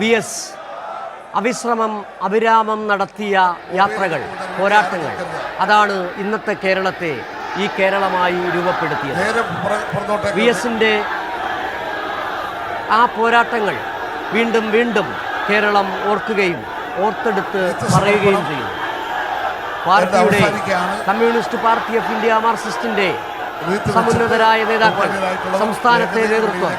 V S അവിശ്രമം അവിരാമം നടത്തിയ യാത്രകൾ പോരാട്ടങ്ങൾ. അതാണ് ഇന്നത്തെ കേരളത്തെ ഈ കേരളമായി രൂപപ്പെടുത്തിയത്. വി എസിന്റെ ആ പോരാട്ടങ്ങൾ വീണ്ടും വീണ്ടും കേരളം ഓർക്കുകയും ഓർത്തെടുത്ത് പറയുകയും ചെയ്യും. പാർട്ടിയുടെ. കമ്മ്യൂണിസ്റ്റ് പാർട്ടി ഓഫ് ഇന്ത്യ മാർക്സിസ്റ്റിന്റെ സമുന്നതരായ നേതാക്കൾ സംസ്ഥാനത്തെ നേതൃത്വം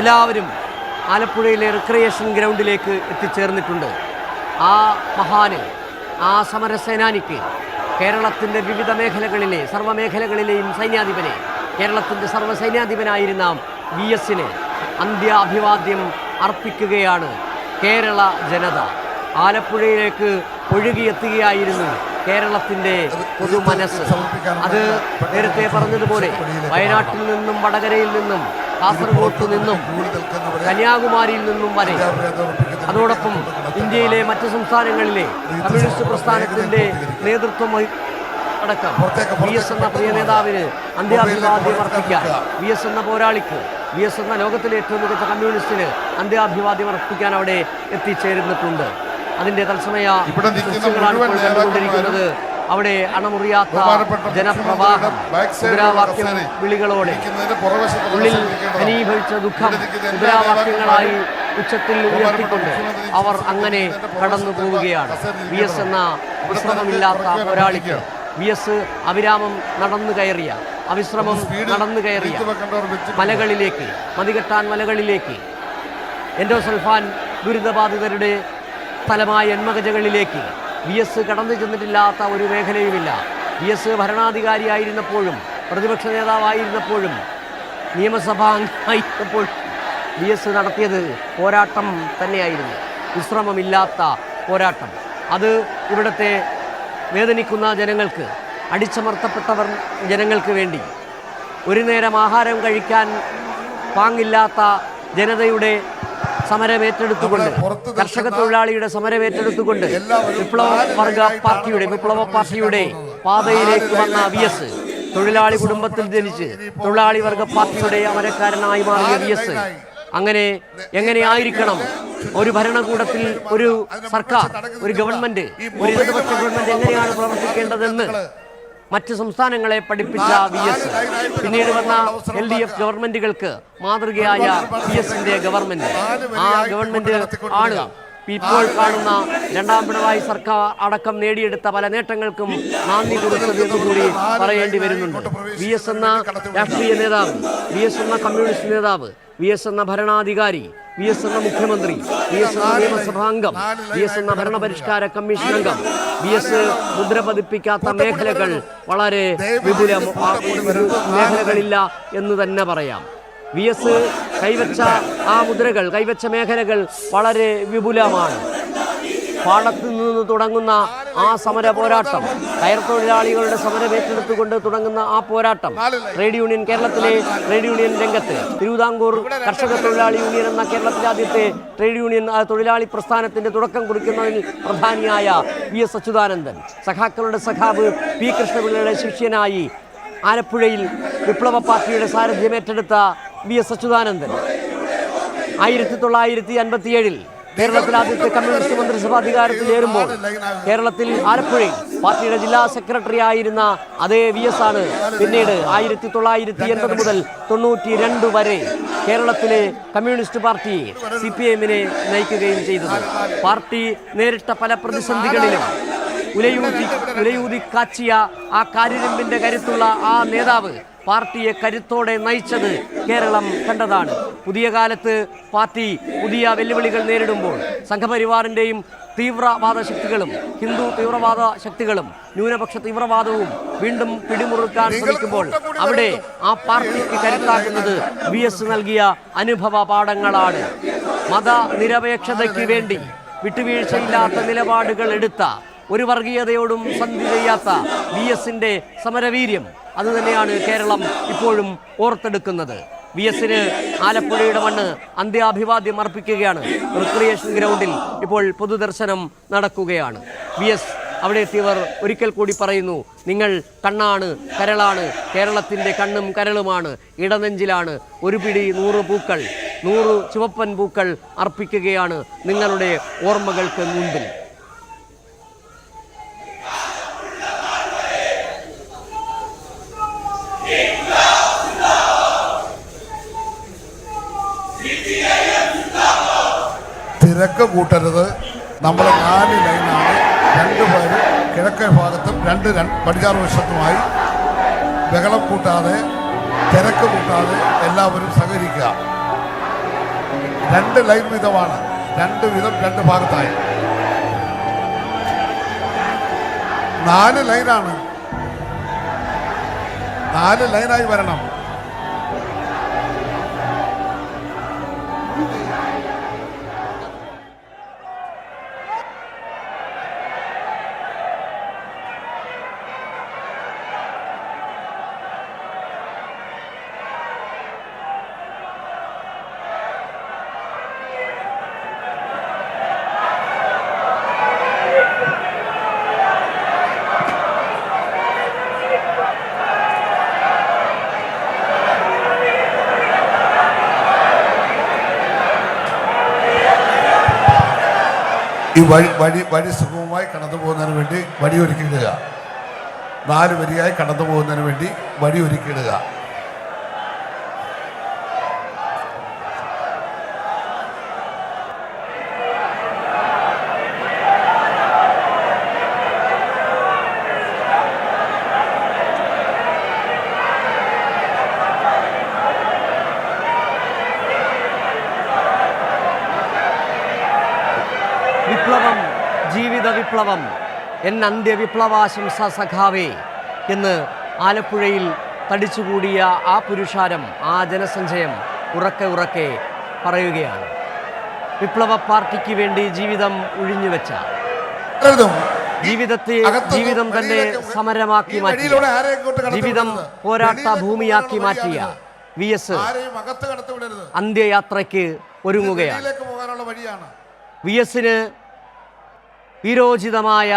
എല്ലാവരും ആലപ്പുഴയിലെ റിക്രിയേഷൻ ഗ്രൗണ്ടിലേക്ക് എത്തിച്ചേർന്നിട്ടുണ്ട്. ആ മഹാന് ആ സമരസേനാനിക്ക് കേരളത്തിന്റെ വിവിധ മേഖലകളിലെ സർവമേഖലകളിലെയും സൈന്യാധിപനെ കേരളത്തിന്റെ സർവസൈന്യാധിപനായിരുന്ന വി എസിന് അന്ത്യ അഭിവാദ്യം അർപ്പിക്കുകയാണ് കേരള ജനത. ആലപ്പുഴയിലേക്ക് ഒഴുകിയെത്തുകയായിരുന്നു കേരളത്തിന്റെ പൊതുമനസ്സ്. അത് നേരത്തെ പറഞ്ഞതുപോലെ വയനാട്ടിൽ നിന്നും വടകരയിൽ നിന്നും കാസർഗോഡ് നിന്നും കന്യാകുമാരിയിൽ നിന്നും വരെ. അതോടൊപ്പം ഇന്ത്യയിലെ മറ്റ് സംസ്ഥാനങ്ങളിലെ കമ്മ്യൂണിസ്റ്റ് പ്രസ്ഥാനത്തിന്റെ നേതൃത്വം അടക്കം വി എസ് എന്ന പ്രിയ നേതാവിന് അന്ത്യാഭിവാദ്യം അർപ്പിക്കാൻ വി എസ് എന്ന പോരാളിക്ക് വി എസ് എന്ന ലോകത്തിലെ ഏറ്റവും മികച്ച കമ്മ്യൂണിസ്റ്റിന് അന്ത്യാഭിവാദ്യം അർപ്പിക്കാൻ അവിടെ എത്തിച്ചേരുന്നിട്ടുണ്ട് അതിന്റെ തത്സമയ ഇവിടെ അവിടെ അണമുറിയാത്ത ജനപ്രവാഹം മുദ്രാവാക്യം വിളികളോടെ ഉള്ളിൽ അനീഭവിച്ച ദുഃഖം മുദ്രാവാക്യങ്ങളായി ഉച്ചത്തിൽ ഉയർത്തിക്കൊണ്ട് അവർ അങ്ങനെ കടന്നു പോവുകയാണ്. വി എസ് എന്ന വിശ്രമമില്ലാത്ത പോരാളിക്ക് വി എസ് അവിരാമം നടന്നു കയറിയ അവിശ്രമം നടന്നു കയറിയ മലകളിലേക്ക് മതികെട്ടാൻ മലകളിലേക്ക് എൻഡോസൾഫാൻ ദുരിതബാധിതരുടെ സ്ഥലമായ എൺമകജകളിലേക്ക് വി എസ് കടന്നു ചെന്നിട്ടില്ലാത്ത ഒരു മേഖലയുമില്ല. വി എസ് ഭരണാധികാരിയായിരുന്നപ്പോഴും പ്രതിപക്ഷ നേതാവായിരുന്നപ്പോഴും നിയമസഭാ അംഗമായിരുന്നപ്പോൾ വി എസ് നടത്തിയത് പോരാട്ടം തന്നെയായിരുന്നു. വിശ്രമമില്ലാത്ത പോരാട്ടം. അത് ഇവിടുത്തെ വേദനിക്കുന്ന ജനങ്ങൾക്ക് അടിച്ചമർത്തപ്പെട്ടവർ ജനങ്ങൾക്ക് വേണ്ടി. ഒരു നേരം ആഹാരം കഴിക്കാൻ പാങ്ങില്ലാത്ത ജനതയുടെ സമരം ഏറ്റെടുത്തുകൊണ്ട് കർഷക തൊഴിലാളിയുടെ സമരം ഏറ്റെടുത്തുകൊണ്ട് വിപ്ലവ വർഗ പാർട്ടിയുടെ വിപ്ലവ പാർട്ടിയുടെ പാതയിലേക്ക് വന്ന വി എസ് തൊഴിലാളി കുടുംബത്തിൽ ജനിച്ച് തൊഴിലാളി വർഗ പാർട്ടിയുടെ അമരക്കാരനായി മാറിയ വി എസ് അങ്ങനെ എങ്ങനെയായിരിക്കണം ഒരു ഭരണകൂടത്തിൽ ഒരു സർക്കാർ ഒരു ഗവൺമെന്റ് ഒരു ഇടതുപക്ഷ ഗവൺമെന്റ് എങ്ങനെയാണ് പ്രവർത്തിക്കേണ്ടതെന്ന് മറ്റ് സംസ്ഥാനങ്ങളെ പഠിപ്പിച്ച വി എസ് പിന്നീട് വന്ന എൽ ഡി എഫ് ഗവൺമെന്റുകൾക്ക് മാതൃകയായ വി എസിന്റെ ഗവൺമെന്റ് ആ ഗവൺമെന്റ് ആണ് ഇപ്പോൾ കാണുന്ന രണ്ടാം പിണറായി സർക്കാർ അടക്കം നേടിയെടുത്ത പല നേട്ടങ്ങൾക്കും നന്ദി കൊടുത്തത് എന്നുകൂടി പറയേണ്ടി വരുന്നുണ്ട് വി എസ് എന്ന രാഷ്ട്രീയ നേതാവ് വി എസ് എന്ന കമ്മ്യൂണിസ്റ്റ് നേതാവ് വി എസ് എന്ന ഭരണാധികാരി വി എസ് എന്ന മുഖ്യമന്ത്രി പി എസ് എന്ന നിയമസഭാംഗം പി എസ് എന്ന ഭരണപരിഷ്കാര കമ്മീഷൻ അംഗം പി എസ് മുദ്ര പതിപ്പിക്കാത്ത മേഖലകൾ വളരെ വിപുല മേഖലകളില്ല എന്ന് തന്നെ പറയാം. വി എസ് കൈവച്ച ആ മുദ്രകൾ കൈവച്ച മേഖലകൾ വളരെ വിപുലമാണ്. പാടത്ത് നിന്ന് തുടങ്ങുന്ന ആ സമര പോരാട്ടം കയർ തൊഴിലാളികളുടെ സമരം ഏറ്റെടുത്തുകൊണ്ട് തുടങ്ങുന്ന ആ പോരാട്ടം ട്രേഡ് യൂണിയൻ കേരളത്തിലെ ട്രേഡ് യൂണിയൻ രംഗത്ത്. തിരുവിതാംകൂർ കർഷക തൊഴിലാളി യൂണിയൻ എന്ന കേരളത്തിലെ ആദ്യത്തെ ട്രേഡ് യൂണിയൻ തൊഴിലാളി പ്രസ്ഥാനത്തിന്റെ തുടക്കം കുറിക്കുന്നതിൽ പ്രധാനിയായ വി എസ് അച്യുതാനന്ദൻ. സഖാക്കളുടെ സഖാവ് പി കൃഷ്ണപിള്ളയുടെ ശിഷ്യനായി ആലപ്പുഴയിൽ വിപ്ലവ പാർട്ടിയുടെ സാരഥ്യം ഏറ്റെടുത്ത വി എസ് അച്യുതാനന്ദൻ. ആയിരത്തി തൊള്ളായിരത്തി അൻപത്തിയേഴിൽ കേരളത്തിൽ ആദ്യത്തെ കമ്മ്യൂണിസ്റ്റ് മന്ത്രിസഭ അധികാരത്തിലേറുമ്പോൾ കേരളത്തിൽ ആലപ്പുഴയിൽ പാർട്ടിയുടെ ജില്ലാ സെക്രട്ടറി ആയിരുന്ന അതേ വി എസ് ആണ്. പിന്നീട് ആയിരത്തി തൊള്ളായിരത്തി എൺപത് മുതൽ തൊണ്ണൂറ്റി രണ്ട് വരെ കേരളത്തിലെ കമ്മ്യൂണിസ്റ്റ് പാർട്ടി സി പി എമ്മിനെ നയിക്കുകയും ചെയ്തത്. പാർട്ടി നേരിട്ട പല പ്രതിസന്ധികളിലും ഉലയൂതി ഉലയൂതി കാച്ചിയ ആ കാര്യരമ്പിന്റെ കരുത്തുള്ള ആ നേതാവ് പാർട്ടിയെ കരുത്തോടെ നയിച്ചത് കേരളം കണ്ടതാണ്. പുതിയ കാലത്ത് പാർട്ടി പുതിയ വെല്ലുവിളികൾ നേരിടുമ്പോൾ സംഘപരിവാറിന്റെയും തീവ്രവാദ ശക്തികളും ഹിന്ദു തീവ്രവാദ ശക്തികളും ന്യൂനപക്ഷ തീവ്രവാദവും വീണ്ടും പിടിമുറുക്കാൻ ശ്രമിക്കുമ്പോൾ അവിടെ ആ പാർട്ടിക്ക് കരുത്താക്കുന്നത് വി എസ് നൽകിയ അനുഭവ പാഠങ്ങളാണ്. മത നിരപേക്ഷതയ്ക്ക് വേണ്ടി വിട്ടുവീഴ്ചയില്ലാത്ത നിലപാടുകൾ എടുത്ത ഒരു വർഗീയതയോടും സന്ധി ചെയ്യാത്ത വി എസിന്റെ സമരവീര്യം അതുതന്നെയാണ് കേരളം ഇപ്പോഴും ഓർത്തെടുക്കുന്നത്. വി എസിന് ആലപ്പുഴയുടെ മണ്ണ് അന്ത്യാഭിവാദ്യം അർപ്പിക്കുകയാണ്. റിക്രിയേഷൻ ഗ്രൗണ്ടിൽ ഇപ്പോൾ പൊതുദർശനം നടക്കുകയാണ്. വി എസ് അവിടെ എത്തിയവർ ഒരിക്കൽ കൂടി പറയുന്നു നിങ്ങൾ കണ്ണാണ് കരളാണ് കേരളത്തിന്റെ കണ്ണും കരളുമാണ് ഇടനെഞ്ചിലാണ്. ഒരു പിടി നൂറ് പൂക്കൾ നൂറ് ചുവപ്പൻ പൂക്കൾ അർപ്പിക്കുകയാണ് നിങ്ങളുടെ ഓർമ്മകൾക്ക് മുൻപിൽ. തിരക്ക് കൂട്ടരുത്. നമ്മൾ നാല് ലൈനാണ്. രണ്ട് പേര് കിഴക്കേ ഭാഗത്തും രണ്ട് പടിഞ്ഞാറ് വശത്തുമായി ബഹളം കൂട്ടാതെ തിരക്ക് കൂട്ടാതെ എല്ലാവരും സഹകരിക്കുക. രണ്ട് ലൈൻ വീതമാണ്. രണ്ട് വീതം രണ്ട് ഭാഗത്തായി. നാല് ലൈനാണ്. നാല് ലൈനായി വരണം. വഴി വഴി വഴി സുഗമമായി കടന്നു പോകുന്നതിന് വേണ്ടി വഴി ഒരുക്കിയിടുക. നാല് വരിയായി കടന്നു പോകുന്നതിന് വേണ്ടി വഴി ഒരുക്കിയിടുക വിപ്ലവം ജീവിത വിപ്ലവം. എൻ അന്ത്യവിപ്ലവാശംസ സഖാവേ. എന്ന് ആലപ്പുഴയിൽ തടിച്ചുകൂടിയ ആ പുരുഷാരം ആ ജനസഞ്ചയം ഉറക്കെ ഉറക്കെ പറയുകയാണ്. വിപ്ലവ പാർട്ടിക്ക് വേണ്ടി ജീവിതം ഉഴിഞ്ഞുവെച്ച ജീവിതത്തെ ജീവിതം തന്നെ സമരമാക്കി മാറ്റി മാറ്റിയ. ജീവിതം പോരാട്ട ഭൂമിയാക്കി മാറ്റിയ വി എസ് അന്ത്യയാത്രയ്ക്ക് ഒരുങ്ങുകയാണ്. വി എസിന് വീരോചിതമായ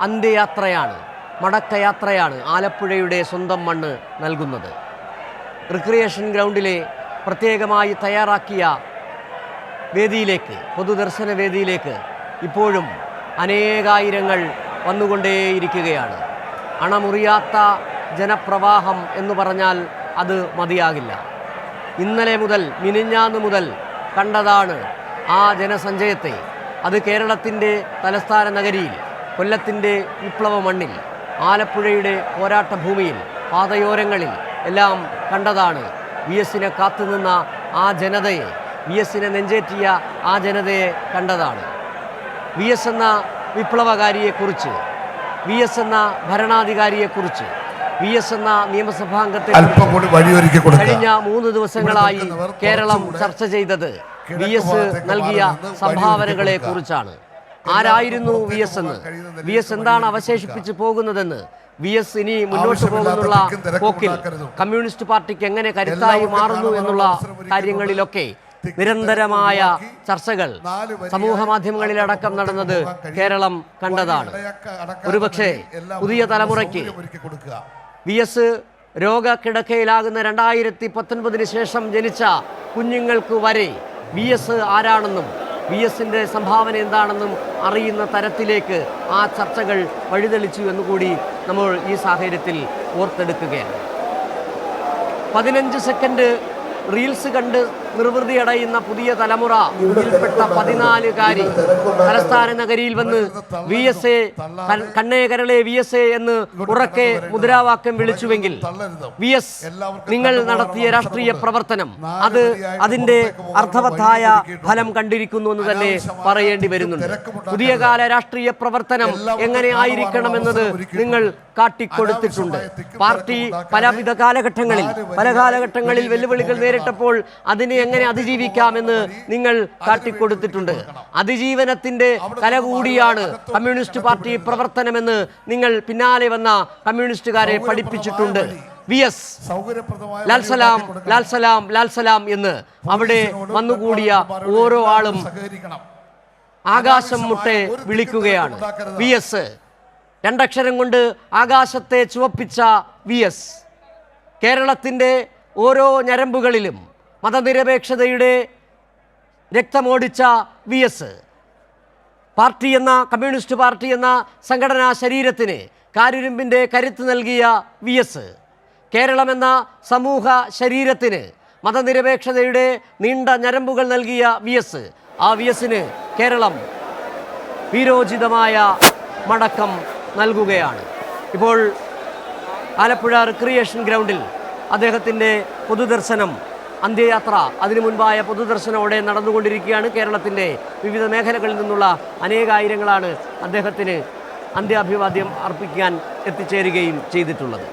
അന്ത്യയാത്രയാണ് മടക്കയാത്രയാണ് ആലപ്പുഴയുടെ സ്വന്തം മണ്ണ് നൽകുന്നത്. റിക്രിയേഷൻ ഗ്രൗണ്ടിലെ പ്രത്യേകമായി തയ്യാറാക്കിയ വേദിയിലേക്ക് പൊതുദർശന വേദിയിലേക്ക് ഇപ്പോഴും അനേകായിരങ്ങൾ വന്നുകൊണ്ടേയിരിക്കുകയാണ്. അണമുറിയാത്ത ജനപ്രവാഹം എന്ന് പറഞ്ഞാൽ അത് മതിയാകില്ല. ഇന്നലെ മുതൽ മിനിഞ്ഞാന്ന് മുതൽ കണ്ടതാണ് ആ ജനസഞ്ചയത്തെ അത് കേരളത്തിന്റെ തലസ്ഥാന നഗരിയിൽ കൊല്ലത്തിന്റെ വിപ്ലവ മണ്ണിൽ ആലപ്പുഴയുടെ പോരാട്ട ഭൂമിയിൽ പാതയോരങ്ങളിൽ എല്ലാം കണ്ടതാണ് വി എസിനെ കാത്തുനിന്ന ആ ജനതയെ വി എസിനെ നെഞ്ചേറ്റിയ ആ ജനതയെ കണ്ടതാണ്. വി എസ് എന്ന വിപ്ലവകാരിയെക്കുറിച്ച് വി എസ് എന്ന ഭരണാധികാരിയെക്കുറിച്ച് വി എസ് എന്ന നിയമസഭാംഗത്തെ കഴിഞ്ഞ മൂന്ന് ദിവസങ്ങളായി കേരളം ചർച്ച ചെയ്തത് വി എസ് നൽകിയ സംഭാവനകളെ കുറിച്ചാണ് ആരായിരുന്നു വി എസ് എന്ന്? വി എസ് എന്താണ് അവശേഷിപ്പിച്ച് പോകുന്നതെന്ന്? വി എസ് ഇനി മുന്നോട്ട് പോകുന്നുള്ള പോക്കിൽ കമ്മ്യൂണിസ്റ്റ് പാർട്ടിക്ക് എങ്ങനെ കരുത്തായി മാറുന്നു എന്നുള്ള കാര്യങ്ങളിലൊക്കെ നിരന്തരമായ ചർച്ചകൾ സമൂഹ മാധ്യമങ്ങളിലടക്കം നടന്നത് കേരളം കണ്ടതാണ്. ഒരുപക്ഷെ പുതിയ തലമുറയ്ക്ക് വി എസ് രോഗക്കിടക്കയിലാകുന്ന രണ്ടായിരത്തി പത്തൊൻപതിന് ശേഷം ജനിച്ച കുഞ്ഞുങ്ങൾക്ക് വരെ വി എസ് ആരാണെന്നും വി എസിന്റെ സംഭാവന എന്താണെന്നും അറിയുന്ന തരത്തിലേക്ക് ആ ചർച്ചകൾ വഴിതെളിച്ചു എന്നുകൂടി നമ്മൾ ഈ സാഹചര്യത്തിൽ ഓർത്തെടുക്കുകയാണ്. പതിനഞ്ച് സെക്കൻഡ് റീൽസ് കണ്ട് നിർവൃതി അടയുന്ന പുതിയ തലമുറ. ഇതിൽപ്പെട്ട പതിനാലുകാരി തലസ്ഥാന നഗരിയിൽ വന്ന് വി എസ് എ കണ്ണേകരളെ വി എസ് എ എന്ന് ഉറക്കെ മുദ്രാവാക്യം വിളിച്ചുവെങ്കിൽ വി എസ് നിങ്ങൾ നടത്തിയ രാഷ്ട്രീയ പ്രവർത്തനം അത് അതിന്റെ അർത്ഥവത്തായ ഫലം കണ്ടിരിക്കുന്നു എന്ന് തന്നെ പറയേണ്ടി വരുന്നുണ്ട്. പുതിയ കാല രാഷ്ട്രീയ പ്രവർത്തനം എങ്ങനെ ആയിരിക്കണം ആയിരിക്കണമെന്നത് നിങ്ങൾ കാട്ടിക്കൊടുത്തിട്ടുണ്ട്. പാർട്ടി പലവിധ കാലഘട്ടങ്ങളിൽ പല കാലഘട്ടങ്ങളിൽ വെല്ലുവിളികൾ നേരിട്ടപ്പോൾ അതിനെ എങ്ങനെ അതിജീവിക്കാമെന്ന് നിങ്ങൾ കാട്ടിക്കൊടുത്തിട്ടുണ്ട്. അതിജീവനത്തിന്റെ കല കൂടിയാണ് കമ്മ്യൂണിസ്റ്റ് പാർട്ടി പ്രവർത്തനമെന്ന് നിങ്ങൾ പിന്നാലെ വന്ന കമ്മ്യൂണിസ്റ്റുകാരെ പഠിപ്പിച്ചിട്ടുണ്ട്. V S. ലാൽസലാം ലാൽ സലാം ലാൽ സലാം ലാൽ സലാം എന്ന് അവിടെ വന്നുകൂടിയ ഓരോ ആളും ആകാശം മുട്ടെ വിളിക്കുകയാണ്. V S. രണ്ടക്ഷരം കൊണ്ട് ആകാശത്തെ ചുവപ്പിച്ച വി എസ്. കേരളത്തിന്റെ ഓരോ ഞരമ്പുകളിലും മതനിരപേക്ഷതയുടെ രക്തമോടിച്ച വി എസ്. പാർട്ടി എന്ന കമ്മ്യൂണിസ്റ്റ് പാർട്ടി എന്ന സംഘടനാ ശരീരത്തിന് കാരുരുമ്പിന്റെ കരുത്ത് നൽകിയ വി എസ്. കേരളമെന്ന സമൂഹ ശരീരത്തിന് മതനിരപേക്ഷതയുടെ നീണ്ട ഞരമ്പുകൾ നൽകിയ വി എസ്. ആ വി എസിന് കേരളം വീരോചിതമായ മടക്കം നൽകുകയാണ്. ഇപ്പോൾ ആലപ്പുഴ റിക്രിയേഷൻ ഗ്രൗണ്ടിൽ അദ്ദേഹത്തിന്റെ പൊതുദർശനം അന്ത്യയാത്ര. അതിനു മുൻപായ പൊതുദർശനോടെ നടന്നുകൊണ്ടിരിക്കുകയാണ് കേരളത്തിന്റെ വിവിധ മേഖലകളിൽ നിന്നുള്ള അനേകായിരങ്ങളാണ് അദ്ദേഹത്തിന് അന്ത്യാഭിവാദ്യം അർപ്പിക്കാൻ എത്തിച്ചേരുകയും ചെയ്തിട്ടുള്ളത്.